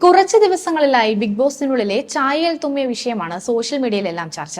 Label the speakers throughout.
Speaker 1: കുറച്ച് ദിവസങ്ങളിലായി ബിഗ് ബോസിനുള്ളിലെ ചായയിൽ തുമ്മിയ വിഷയമാണ് സോഷ്യൽ മീഡിയയിലെല്ലാം ചർച്ച.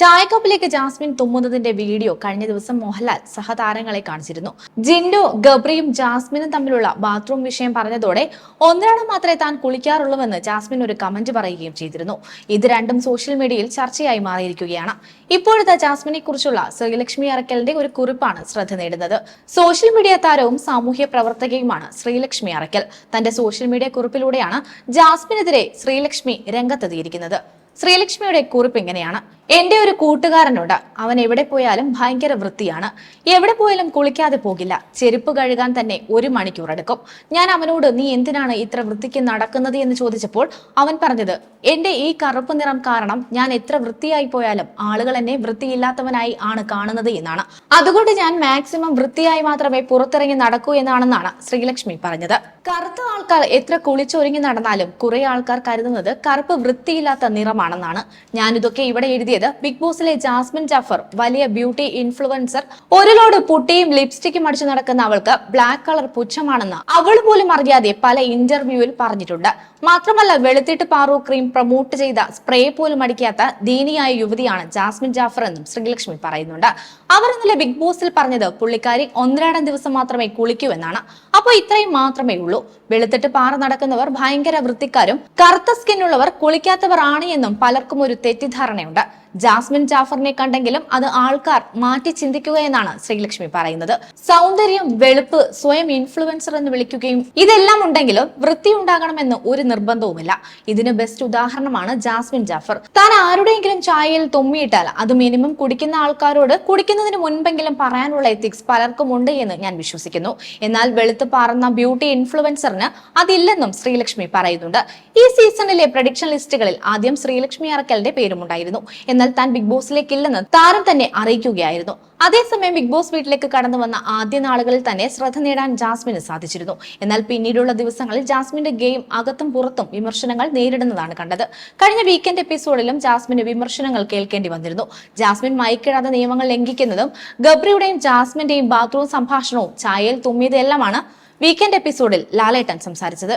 Speaker 1: ചായക്കപ്പിലേക്ക് ജാസ്മിൻ തുമ്മുന്നതിന്റെ വീഡിയോ കഴിഞ്ഞ ദിവസം മോഹൻലാൽ സഹതാരങ്ങളെ കാണിച്ചിരുന്നു. ജിൻഡോ ഗബ്രിയും ജാസ്മിനും തമ്മിലുള്ള ബാത്റൂം വിഷയം പറഞ്ഞതോടെ ഒന്നിരണം മാത്രമേ താൻ കുളിക്കാറുള്ളൂവെന്ന് ജാസ്മിൻ ഒരു കമന്റ് പറയുകയും ചെയ്തിരുന്നു. ഇത് രണ്ടും സോഷ്യൽ മീഡിയയിൽ ചർച്ചയായി മാറിയിരിക്കുകയാണ്. ഇപ്പോഴത്തെ ജാസ്മിനെ കുറിച്ചുള്ള ശ്രീലക്ഷ്മി അറക്കലിന്റെ ഒരു കുറിപ്പാണ് ശ്രദ്ധ നേടുന്നത്. സോഷ്യൽ മീഡിയ താരവും സാമൂഹ്യ പ്രവർത്തകയുമാണ് ശ്രീലക്ഷ്മി അറക്കൽ തന്റെ സോഷ്യൽ മീഡിയ കുറിപ്പിലൂടെയാണ് ജാസ്മിനെതിരെ ശ്രീലക്ഷ്മി രംഗത്തെത്തിയിരിക്കുന്നത്. ശ്രീലക്ഷ്മിയുടെ കുറിപ്പ് ഇങ്ങനെയാണ്. എന്റെ ഒരു കൂട്ടുകാരനുണ്ട് അവൻ എവിടെ പോയാലും ഭയങ്കര വൃത്തിയാണ്. എവിടെ പോയാലും കുളിക്കാതെ പോകില്ല. ചെരുപ്പ് കഴുകാൻ തന്നെ ഒരു മണിക്കൂർ എടുക്കും. ഞാൻ അവനോട് നീ എന്തിനാണ് ഇത്ര വൃത്തിക്ക് നടക്കുന്നത്? എന്ന് ചോദിച്ചപ്പോൾ അവൻ പറഞ്ഞത് എന്റെ ഈ കറുപ്പ് നിറം കാരണം ഞാൻ എത്ര വൃത്തിയായി പോയാലും ആളുകൾ എന്നെ വൃത്തിയില്ലാത്തവനായി ആണ് കാണുന്നത് എന്നാണ്. അതുകൊണ്ട് ഞാൻ മാക്സിമം വൃത്തിയായി മാത്രമേ പുറത്തിറങ്ങി നടക്കൂ എന്നാണെന്നാണ് ശ്രീലക്ഷ്മി പറഞ്ഞത്. കറുത്ത ആൾക്കാർ എത്ര കുളിച്ചൊരുങ്ങി നടന്നാലും കുറെ ആൾക്കാർ കരുതുന്നത് കറുപ്പ് വൃത്തിയില്ലാത്ത നിറമാണെന്നാണ്. ഞാനിതൊക്കെ ഇവിടെ എഴുതിയത് ബിഗ് ബോസിലെ ജാസ്മിൻ ജാഫർ വലിയ ബ്യൂട്ടി ഇൻഫ്ലുവൻസർ ഒരു ലോഡ് പുട്ടിയും ലിപ്സ്റ്റിക്കും അടിച്ചു നടക്കുന്ന അവൾക്ക് ബ്ലാക്ക് കളർ പുച്ഛമാണെന്ന് അവൾ പോലും അറിയാതെ പല ഇന്റർവ്യൂവിൽ പറഞ്ഞിട്ടുണ്ട്. മാത്രമല്ല വെളുത്തിട്ട് പാറു ക്രീം പ്രൊമോട്ട് ചെയ്ത സ്പ്രേ പോലും അടിക്കാത്ത ദീനിയായ യുവതിയാണ് ജാസ്മിൻ ജാഫർ എന്നും ശ്രീലക്ഷ്മി പറയുന്നുണ്ട്. അവർ ഇന്നലെ ബിഗ് ബോസിൽ പറഞ്ഞത് പുള്ളിക്കാരി ഒന്നരാടം ദിവസം മാത്രമേ കുളിക്കൂ എന്നാണ്. അപ്പൊ ഇത്രയും മാത്രമേ ഉള്ളൂ. വെളുത്തിട്ട് പാറ നടക്കുന്നവർ ഭയങ്കര വൃത്തിക്കാരും കറുത്ത സ്കിന്നുള്ളവർ കുളിക്കാത്തവർ ആണ് എന്നും പലർക്കും ഒരു തെറ്റിദ്ധാരണയുണ്ട്. ജാസ്മിൻ ജാഫറിനെ കണ്ടെങ്കിലും അത് ആൾക്കാർ മാറ്റി ചിന്തിക്കുക എന്നാണ് ശ്രീലക്ഷ്മി പറയുന്നത്. സൗന്ദര്യം വെളുപ്പ് സ്വയം ഇൻഫ്ലുവൻസർ എന്ന് വിളിക്കുകയും ഇതെല്ലാം ഉണ്ടെങ്കിലും വൃത്തി ഉണ്ടാകണമെന്ന് ഒരു നിർബന്ധവുമില്ല. ഇതിന് ബെസ്റ്റ് ഉദാഹരണമാണ് ജാസ്മിൻ ജാഫർ. താൻ ആരുടെയെങ്കിലും ചായയിൽ തുമ്മിയിട്ടാൽ അത് മിനിമം കുടിക്കുന്ന ആൾക്കാരോട് കുടിക്കുന്നതിന് മുൻപെങ്കിലും പറയാനുള്ള എത്തിക്സ് പലർക്കും ഉണ്ട് എന്ന് ഞാൻ വിശ്വസിക്കുന്നു. എന്നാൽ വെളുത്ത് പാറുന്ന ബ്യൂട്ടി ഇൻഫ്ലുവൻസറിന് അതില്ലെന്നും ശ്രീലക്ഷ്മി പറയുന്നുണ്ട്. ഈ സീസണിലെ പ്രഡിക്ഷൻ ലിസ്റ്റുകളിൽ ആദ്യം ശ്രീലക്ഷ്മി അറക്കലിന്റെ പേരുമുണ്ടായിരുന്നു. എന്നാൽ താൻ ബിഗ് ബോസിലേക്ക് ഇല്ലെന്ന് താരം തന്നെ അറിയിക്കുകയായിരുന്നു. അതേസമയം ബിഗ് ബോസ് വീട്ടിലേക്ക് കടന്നു വന്ന ആദ്യ നാളുകളിൽ തന്നെ ശ്രദ്ധ നേടാൻ ജാസ്മിന് സാധിച്ചിരുന്നു. എന്നാൽ പിന്നീടുള്ള ദിവസങ്ങളിൽ ജാസ്മിന്റെ ഗെയിം അകത്തും പുറത്തും വിമർശനങ്ങൾ നേരിടുന്നതാണ് കണ്ടത്. കഴിഞ്ഞ വീക്കെൻഡ് എപ്പിസോഡിലും ജാസ്മിന് വിമർശനങ്ങൾ കേൾക്കേണ്ടി വന്നിരുന്നു. ജാസ്മിൻ മയക്കിടാതെ നിയമങ്ങൾ ലംഘിക്കുന്നതും ഗബ്രിയുടെയും ജാസ്മിന്റെയും ബാത്റൂം സംഭാഷണവും ചായയിൽ തുമ്മിയതെല്ലാമാണ് വീക്കെൻഡ് എപ്പിസോഡിൽ ലാലേട്ടൻ സംസാരിച്ചത്.